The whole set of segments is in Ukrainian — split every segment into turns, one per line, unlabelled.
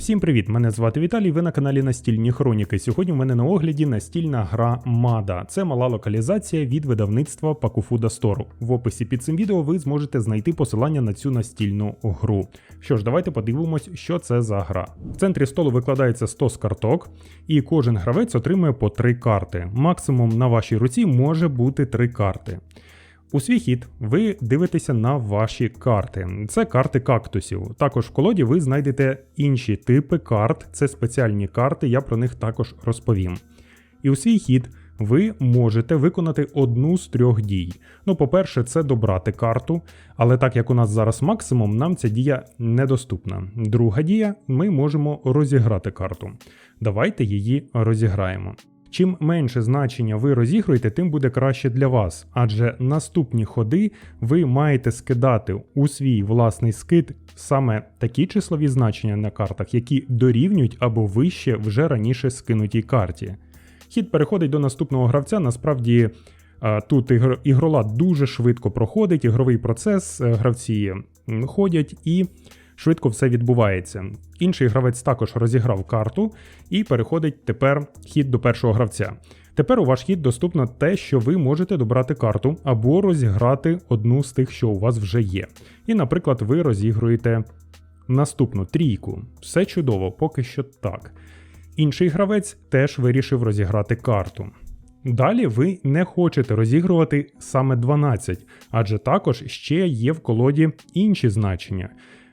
Всім привіт! Мене звати Віталій. Ви на каналі Настільні Хроніки. Сьогодні в мене на огляді настільна гра Мада. Це мала локалізація від видавництва Пакуфуда Store. В описі під цим відео ви зможете знайти посилання на цю настільну гру. Що ж, давайте подивимось, що це за гра. В центрі столу викладається 100 з карток, і кожен гравець отримує по 3 карти. Максимум на вашій руці може бути 3 карти. У свій хід ви дивитеся на ваші карти. Це карти кактусів. Також в колоді ви знайдете інші типи карт, це спеціальні карти, я про них також розповім. І у свій хід ви можете виконати одну з трьох дій. Ну, по-перше, це добрати карту, але так як у нас зараз максимум, нам ця дія недоступна. Друга дія ми можемо розіграти карту. Давайте її розіграємо. Чим менше значення ви розігруєте, тим буде краще для вас, адже наступні ходи ви маєте скидати у свій власний скид саме такі числові значення на картах, які дорівнюють або вище вже раніше скинутій карті. Хід переходить до наступного гравця. Насправді тут ігр- ігрола дуже швидко проходить, ігровий процес, е, гравці ходять і швидко все відбувається. Інший гравець також розіграв карту і переходить тепер хід до першого гравця. Тепер у ваш хід доступно те, що ви можете добрати карту або розіграти одну з тих, що у вас вже є. І, наприклад, ви розігруєте наступну трійку. Все чудово, поки що так. Інший гравець теж вирішив розіграти карту. Далі ви не хочете розігрувати саме 12, адже також ще є в колоді інші значення.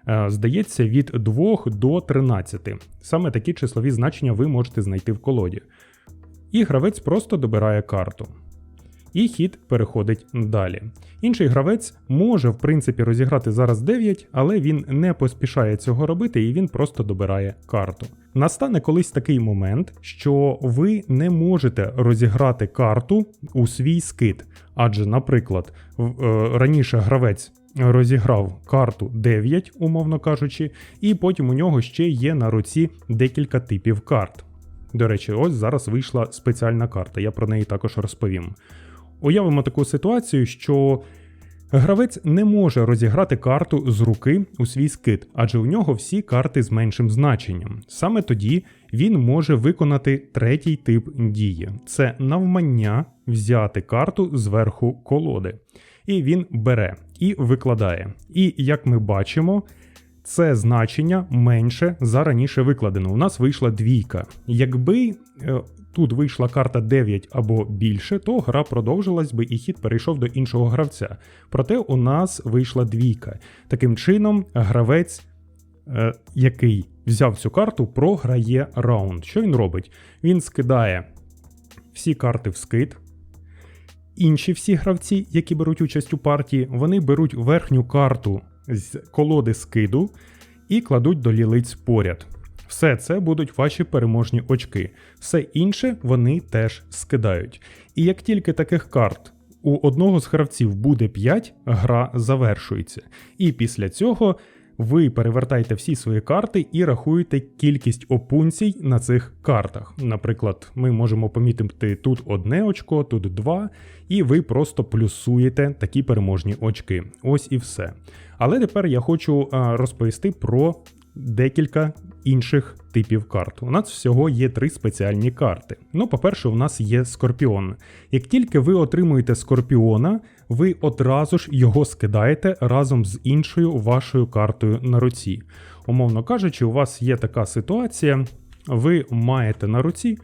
Е, Здається, від 2 до 13. Саме такі числові значення ви можете знайти в колоді. І гравець просто добирає карту. І хід переходить далі. Інший гравець може, в принципі, розіграти зараз 9, але він не поспішає цього робити і він просто добирає карту. Настане колись такий момент, що ви не можете розіграти карту у свій скид. Адже, наприклад, е, раніше гравець розіграв карту 9, умовно кажучи, і потім у нього ще є на руці декілька типів карт. До речі, ось зараз вийшла спеціальна карта, я про неї також розповім. Уявимо таку ситуацію, що гравець не може розіграти карту з руки у свій скид, адже у нього всі карти з меншим значенням. Саме тоді він може виконати третій тип дії: це навмання взяти карту зверху колоди. І він бере і викладає. І як ми бачимо, це значення менше за раніше викладено. У нас вийшла двійка. Якби е, тут вийшла карта 9 або більше, то гра продовжилась би і хід перейшов до іншого гравця. Проте у нас вийшла двійка. Таким чином, гравець, е, який взяв цю карту, програє раунд. Що він робить? Він скидає всі карти в скид. Інші всі гравці, які беруть участь у партії, вони беруть верхню карту з колоди скиду і кладуть до лілиць поряд. Все це будуть ваші переможні очки. Все інше вони теж скидають. І як тільки таких карт у одного з гравців буде 5, гра завершується. І після цього ви перевертаєте всі свої карти і рахуєте кількість опунцій на цих картах. Наприклад, ми можемо помітити тут одне очко, тут два, і ви просто плюсуєте такі переможні очки. Ось і все. Але тепер я хочу розповісти про декілька інших типів карт. У нас всього є три спеціальні карти. Ну, по-перше, у нас є скорпіон. Як тільки ви отримуєте скорпіона, ви одразу ж його скидаєте разом з іншою вашою картою на руці. Умовно кажучи, у вас є така ситуація, ви маєте на руці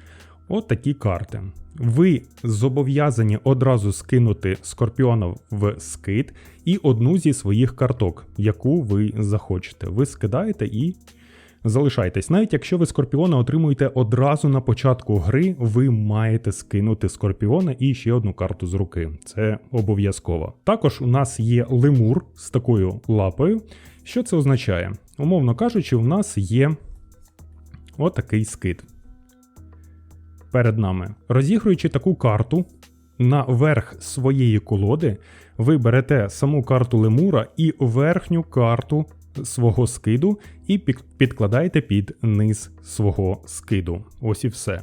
от такі карти. Ви зобов'язані одразу скинути скорпіона в скид і одну зі своїх карток, яку ви захочете. Ви скидаєте і залишайтесь. Навіть якщо ви скорпіона отримуєте одразу на початку гри, ви маєте скинути скорпіона і ще одну карту з руки. Це обов'язково. Також у нас є лемур з такою лапою. Що це означає? Умовно кажучи, у нас є отакий скид перед нами. Розігруючи таку карту на верх своєї колоди, ви берете саму карту лемура і верхню карту свого скиду і під- підкладаєте під низ свого скиду. Ось і все.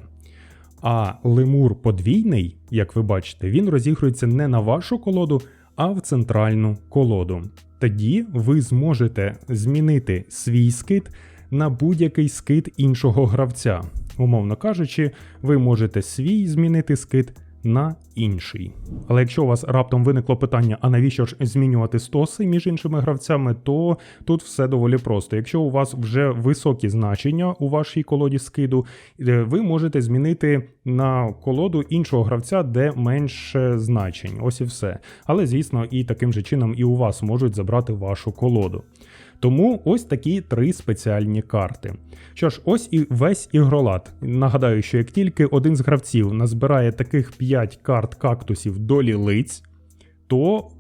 А лемур подвійний, як ви бачите, він розігрується не на вашу колоду, а в центральну колоду. Тоді ви зможете змінити свій скид на будь-який скид іншого гравця. Умовно кажучи, ви можете свій змінити скид на інший. Але якщо у вас раптом виникло питання, а навіщо ж змінювати стоси між іншими гравцями, то тут все доволі просто. Якщо у вас вже високі значення у вашій колоді скиду, е, ви можете змінити на колоду іншого гравця, де менше значень. Ось і все. Але звісно, і таким же чином і у вас можуть забрати вашу колоду. Тому ось такі три спеціальні карти. Що ж, ось і весь ігролад. Нагадаю, що як тільки один з гравців назбирає таких 5 карт кактусів до лілиць, то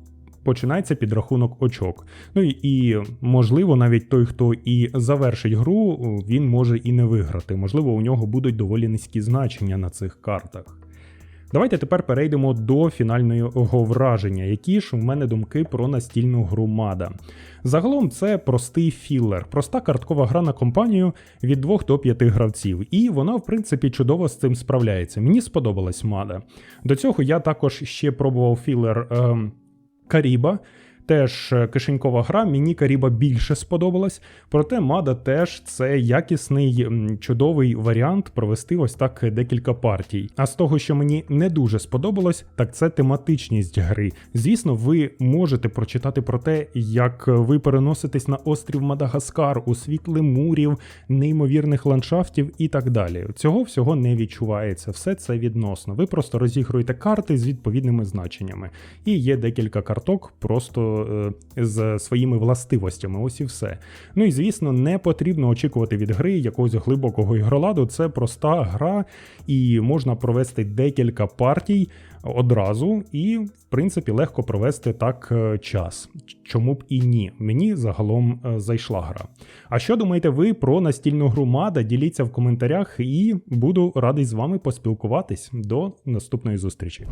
починається підрахунок очок. Ну і, можливо, навіть той, хто і завершить гру, він може і не виграти. Можливо, у нього будуть доволі низькі значення на цих картах. Давайте тепер перейдемо до фінального враження, які ж у мене думки про настільну громада. Загалом це простий філер, проста карткова гра на компанію від 2 до 5 гравців, і вона, в принципі, чудово з цим справляється. Мені сподобалась Мада. До цього я також ще пробував філер ем, Каріба. Теж е, кишенькова гра, мені Каріба більше сподобалась, проте Мада теж це якісний чудовий варіант провести ось так декілька партій. А з того, що мені не дуже сподобалось, так це тематичність гри. Звісно, ви можете прочитати про те, як ви переноситесь на острів Мадагаскар у світ лемурів, неймовірних ландшафтів і так далі. Цього всього не відчувається. Все це відносно. Ви просто розігруєте карти з відповідними значеннями. І є декілька карток просто е, з своїми властивостями. Ось і все. Ну і звісно, не потрібно очікувати від гри якогось глибокого ігроладу. Це проста гра, і можна провести декілька партій одразу, і, в принципі, легко провести так е, час. Чому б і ні? Мені загалом е, зайшла гра. А що думаєте ви про настільну гру Мада? Діліться в коментарях і буду радий з вами поспілкуватись. До наступної зустрічі.